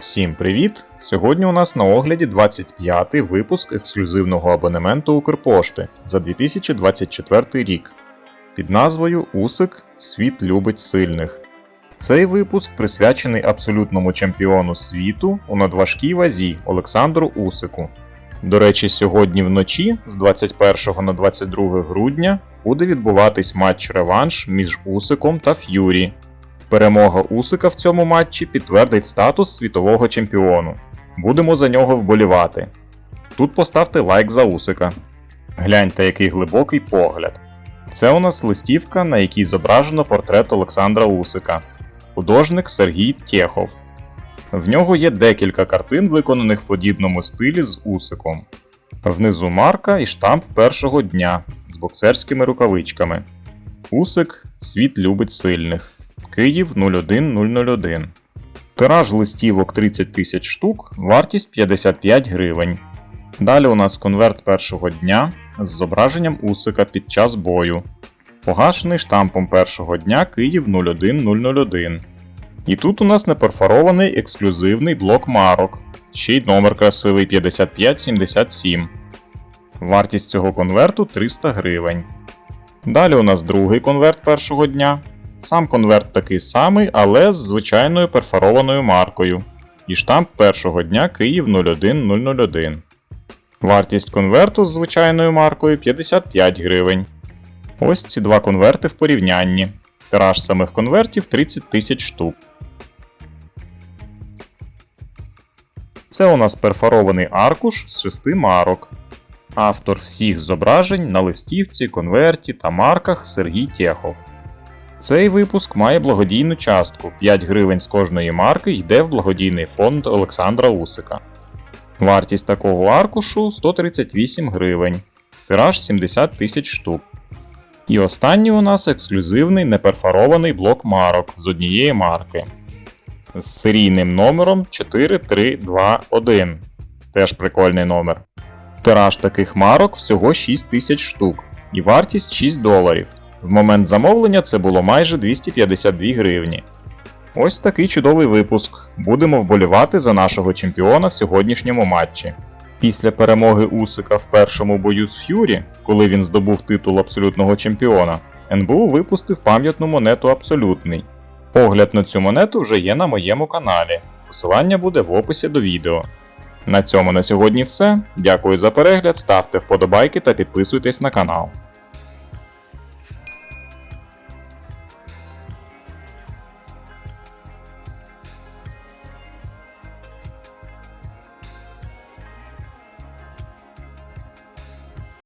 Всім привіт! Сьогодні у нас на огляді 25-й випуск ексклюзивного абонементу Укрпошти за 2024 рік під назвою Усик Світ любить сильних. Цей випуск присвячений абсолютному чемпіону світу у надважкій вазі Олександру Усику. До речі, сьогодні вночі з 21 на 22 грудня буде відбуватись матч-реванш між Усиком та Ф'юрі. Перемога Усика в цьому матчі підтвердить статус світового чемпіону. Будемо за нього вболівати. Тут поставте лайк за Усика. Гляньте, який глибокий погляд. Це у нас листівка, на якій зображено портрет Олександра Усика, художник Сергій Тєхов. В нього є декілька картин, виконаних в подібному стилі з Усиком. Внизу марка і штамп першого дня з боксерськими рукавичками. Усик світ любить сильних. Київ 01001. Тираж листівок 30 тисяч штук, вартість 55 гривень. Далі у нас конверт першого дня з зображенням Усика під час бою. Погашений штампом першого дня Київ 01001. І тут у нас неперфорований ексклюзивний блок марок. Ще й номер красивий 5577. Вартість цього конверту 300 гривень. Далі у нас другий конверт першого дня. Сам конверт такий самий, але з звичайною перфорованою маркою. І штамп першого дня Київ 01001. Вартість конверту з звичайною маркою 55 гривень. Ось ці два конверти в порівнянні. Тираж самих конвертів 30 тисяч штук. Це у нас перфорований аркуш з шести марок. Автор всіх зображень на листівці, конверті та марках Сергій Тєхов. Цей випуск має благодійну частку 5 гривень з кожної марки йде в благодійний фонд Олександра Усика. Вартість такого аркушу 138 гривень, тираж 70 тисяч штук. І останній у нас ексклюзивний неперфорований блок марок з однієї марки з серійним номером 4321. Теж прикольний номер. Тираж таких марок всього 6 тисяч штук і вартість 6 доларів. В момент замовлення це було майже 252 гривні. Ось такий чудовий випуск. Будемо вболівати за нашого чемпіона в сьогоднішньому матчі. Після перемоги Усика в першому бою з Ф'юрі, коли він здобув титул абсолютного чемпіона, НБУ випустив пам'ятну монету Абсолютний. Огляд на цю монету вже є на моєму каналі. Посилання буде в описі до відео. На цьому на сьогодні все. Дякую за перегляд, ставте вподобайки та підписуйтесь на канал.